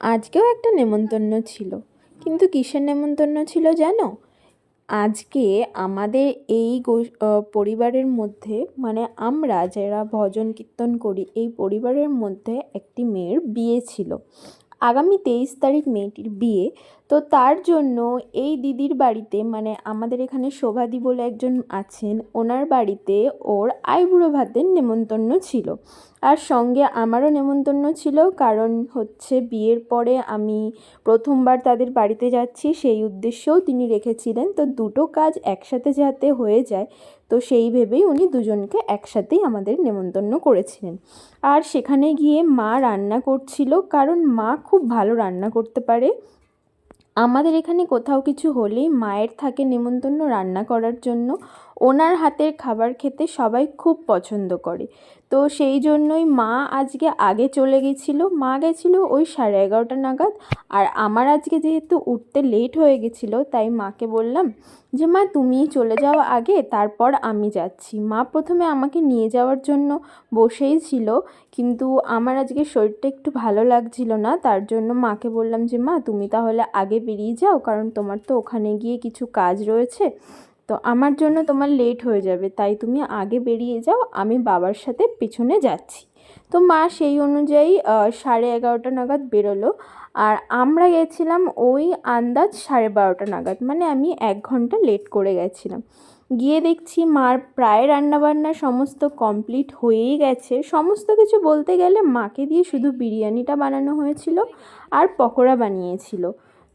আজকেও একটা নেমন্তন্ন ছিল। কিন্তু কিসের নেমন্তন্ন ছিল জানো? আজকে আমাদের এই পরিবারের মধ্যে মানে আমরা যারা ভজন কীর্তন করি, এই পরিবারের মধ্যে একটি মেয়ের বিয়ে ছিল। আগামী তেইশ তারিখ মেয়েটির বিয়ে তো তার জন্য এই দিদির বাড়িতে মানে আমাদের এখানে শোভাদি বলে একজন আছেন, ওনার বাড়িতে ওর আইবুড়ো ভাতের নেমন্তন্ন ছিল। আর সঙ্গে আমারও নেমন্তন্ন ছিল, কারণ হচ্ছে বিয়ের পরে আমি প্রথমবার তাদের বাড়িতে যাচ্ছি, সেই উদ্দেশ্যেও তিনি রেখেছিলেন। তো দুটো কাজ একসাথে যাতে হয়ে যায়, তো সেই ভেবেই উনি দুজনকে একসাথেই আমাদের নেমন্তন্ন করেছিলেন। আর সেখানে গিয়ে মা রান্না করছিল, কারণ মা খুব ভালো রান্না করতে পারে। আমাদের এখানে কোথাও কিছু হলেই মায়ের থাকে নেমন্তন্ন রান্না করার জন্য। ওনার হাতের খাবার খেতে সবাই খুব পছন্দ করে। তো সেই জন্যই মা আজকে আগে চলে গেছিল। মা গেছিল ওই সাড়ে এগারোটা নাগাদ। আর আমার আজকে যেহেতু উঠতে লেট হয়ে গেছিল, তাই মাকে বললাম যে, মা তুমি চলে যাও আগে, তারপর আমি যাচ্ছি। মা প্রথমে আমাকে নিয়ে যাওয়ার জন্য বসেই ছিল, কিন্তু আমার আজকে শরীরটা একটু ভালো লাগছিল না। তার জন্য মাকে বললাম যে, মা, তুমি তাহলে আগে বেরিয়ে যাও, কারণ তোমার তো ওখানে গিয়ে কিছু কাজ রয়েছে। তো আমার জন্য তোমার লেট হয়ে যাবে, তাই তুমি আগে বেরিয়ে যাও, আমি বাবার সাথে পিছনে যাচ্ছি। তো মা সেই অনুযায়ী সাড়ে এগারোটা নাগাদ বেরোলো, আর আমরা গেছিলাম ওই আন্দাজ সাড়ে বারোটা নাগাদ মানে আমি এক ঘণ্টা লেট করে গেছিলাম। গিয়ে দেখছি মার প্রায় রান্নাবান্না সমস্ত কমপ্লিট হয়েই গেছে। সমস্ত কিছু বলতে গেলে মাকে দিয়ে শুধু বিরিয়ানিটা বানানো হয়েছিল আর পকোড়া বানিয়েছিল।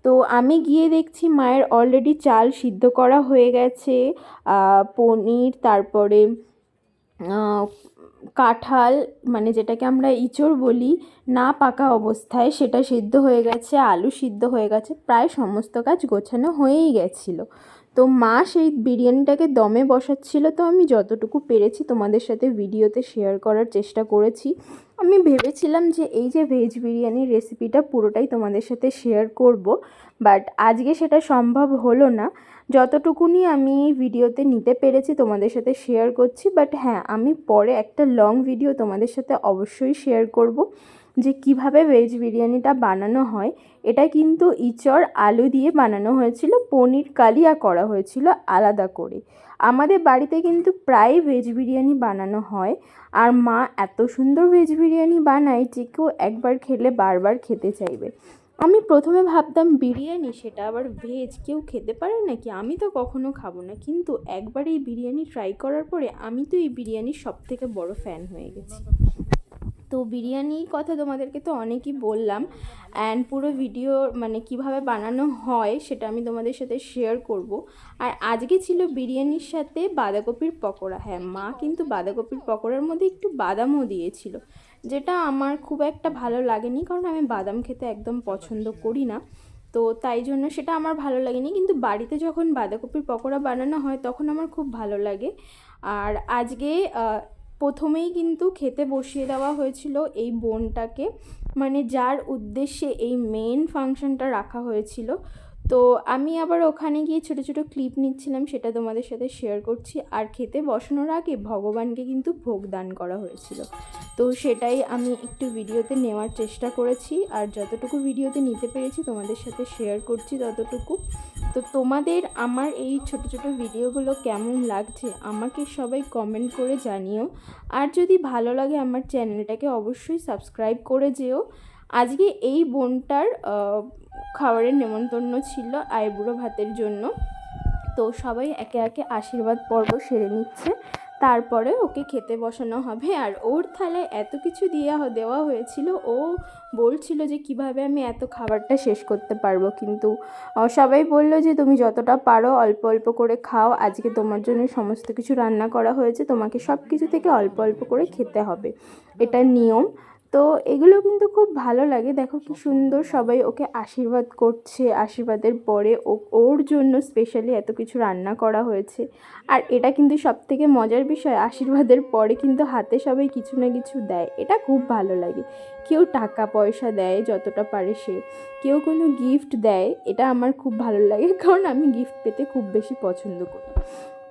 তো আমি গিয়ে দেখছি মায়ের অলরেডি চাল সিদ্ধ করা হয়ে গেছে পনির, তারপরে কাঁঠাল মানে যেটাকে আমরা ইঁচড় বলি, না পাকা অবস্থায় সেটা সিদ্ধ হয়ে গেছে, আলু সিদ্ধ হয়ে গেছে, প্রায় সমস্ত কাজ গোছানো হয়েই গেছিল। তো মা সেই বিরিয়ানিটাকে দমে বসাচ্ছিল, তো আমি যতটুকু পেরেছি তোমাদের সাথে ভিডিওতে শেয়ার করার চেষ্টা করেছি। আমি ভেবেছিলাম যে এই যে ভেজ বিরিয়ানির রেসিপিটা পুরোটাই তোমাদের সাথে শেয়ার করব বাট আজকে সেটা সম্ভব হলো না। যতটুকুনি আমি ভিডিওতে নিতে পেরেছি তোমাদের সাথে শেয়ার করছি বাট হ্যাঁ আমি পরে একটা লং ভিডিও তোমাদের সাথে অবশ্যই শেয়ার করব। যে কীভাবে ভেজ বিরিয়ানিটা বানানো হয়, এটা কিন্তু ইচড় আলু দিয়ে বানানো হয়েছিল, পনির কালিয়া করা হয়েছিল আলাদা করে। আমাদের বাড়িতে কিন্তু প্রায় ভেজ বিরিয়ানি বানানো হয়, আর মা এত সুন্দর ভেজ বিরিয়ানি বানায় যে কেউ একবার খেলে বারবার খেতে চাইবে। আমি প্রথমে ভাবতাম বিরিয়ানি, সেটা আবার ভেজ কেউ খেতে পারে নাকি? আমি তো কখনো খাব না, কিন্তু একবার এই বিরিয়ানি ট্রাই করার পরে আমি তো এই বিরিয়ানির সব থেকে বড় ফ্যান হয়ে গেছি। তো বিরিয়ানির কথা তোমাদেরকে তো অনেকই বললাম অ্যান্ড পুরো ভিডিও মানে কীভাবে বানানো হয় সেটা আমি তোমাদের সাথে শেয়ার করব। আর আজকে ছিল বিরিয়ানির সাথে বাঁধাকপির পকোড়া। হ্যাঁ মা কিন্তু বাঁধাকপির পকোড়ার মধ্যে একটু বাদামও দিয়েছিল, যেটা আমার খুব একটা ভালো লাগেনি কারণ আমি বাদাম খেতে একদম পছন্দ করি না। তো তাই জন্য সেটা আমার ভালো লাগেনি, কিন্তু বাড়িতে যখন বাঁধাকপির পকোড়া বানানো হয় তখন আমার খুব ভালো লাগে। আর আজকে প্রথমেই কিন্তু খেতে বসিয়ে দেওয়া হয়েছিল এই বোনটাকে। মানে যার উদ্দেশ্যে এই মেন ফাংশনটা রাখা হয়েছিল। তো আমি আবার ওখানে গিয়ে ছোটো ছোটো ক্লিপ নিচ্ছিলাম, সেটা তোমাদের সাথে শেয়ার করছি। আর খেতে বসানোর আগে ভগবানকে কিন্তু ভোগ দান করা হয়েছিল। তো সেটাই আমি একটু ভিডিওতে নেওয়ার চেষ্টা করেছি। আর যতটুকু ভিডিওতে নিতে পেরেছি তোমাদের সাথে শেয়ার করছি ততটুকু। তো তোমাদের আমার এই ছোট ছোট ভিডিওগুলো কেমন লাগছে আমাকে সবাই কমেন্ট করে জানিও। আর যদি ভালো লাগে আমার চ্যানেলটাকে অবশ্যই সাবস্ক্রাইব করে যেও। আজকে এই বোনটার খাবারের নেমন্তন্ন ছিল আইবুড়ো ভাতের জন্য। তো সবাই একে একে আশীর্বাদ পর্ব সেরে নিচ্ছে। তারপরে ওকে খেতে বসানো হবে। আর ওর থালায় এত কিছু দেওয়া দেওয়া হয়েছিল, ও বলছিল যে কীভাবে আমি এত খাবারটা শেষ করতে পারব। কিন্তু সবাই বলল যে তুমি যতটা পারো অল্প অল্প করে খাও, আজকে তোমার জন্য সমস্ত কিছু রান্না করা হয়েছে, তোমাকে সব কিছু থেকে অল্প অল্প করে খেতে হবে। এটা নিয়ম। তো এগুলো কিন্তু খুব ভালো লাগে। দেখো কি সুন্দর সবাই ওকে আশীর্বাদ করছে, আশীর্বাদের পরে ও, ওর জন্য স্পেশালি এত কিছু রান্না করা হয়েছে। আর এটা কিন্তু সব থেকে মজার বিষয়, আশীর্বাদের পরে কিন্তু হাতে সবাই কিছু না কিছু দেয়। এটা খুব ভালো লাগে। কেউ টাকা পয়সা দেয় যতটা পারে সে। কেউ কোনো গিফট দেয়, এটা আমার খুব ভালো লাগে। কারণ আমি গিফট পেতে খুব বেশি পছন্দ করি।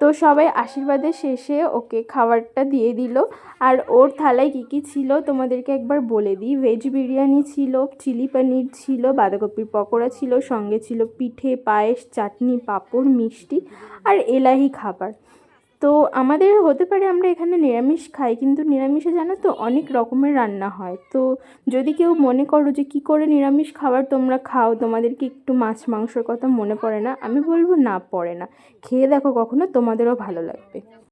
তো সবাই আশীর্বাদের শেষে ওকে খাবারটা দিয়ে দিল। আর ওর থালায় কী কী ছিল তোমাদেরকে একবার বলে দিই। ভেজ বিরিয়ানি ছিল চিলি পানির ছিল, বাঁধাকপির পকোড়া ছিল, সঙ্গে ছিল পিঠে, পায়েস, চাটনি, পাঁপড়, মিষ্টি আর এলাহি খাবার। তো আমাদের হতে পারে আমরা এখানে নিরামিষ খাই, কিন্তু নিরামিষে জানো তো অনেক রকমের রান্না হয়। তো যদি কেউ মনে করো যে কি করে নিরামিষ খাবার তোমরা খাও, তোমাদেরকে একটু মাছ মাংসর কথা মনে পড়ে না, আমি বলব না পড়ে না। খেয়ে দেখো কখনো, তোমাদেরও ভালো লাগবে।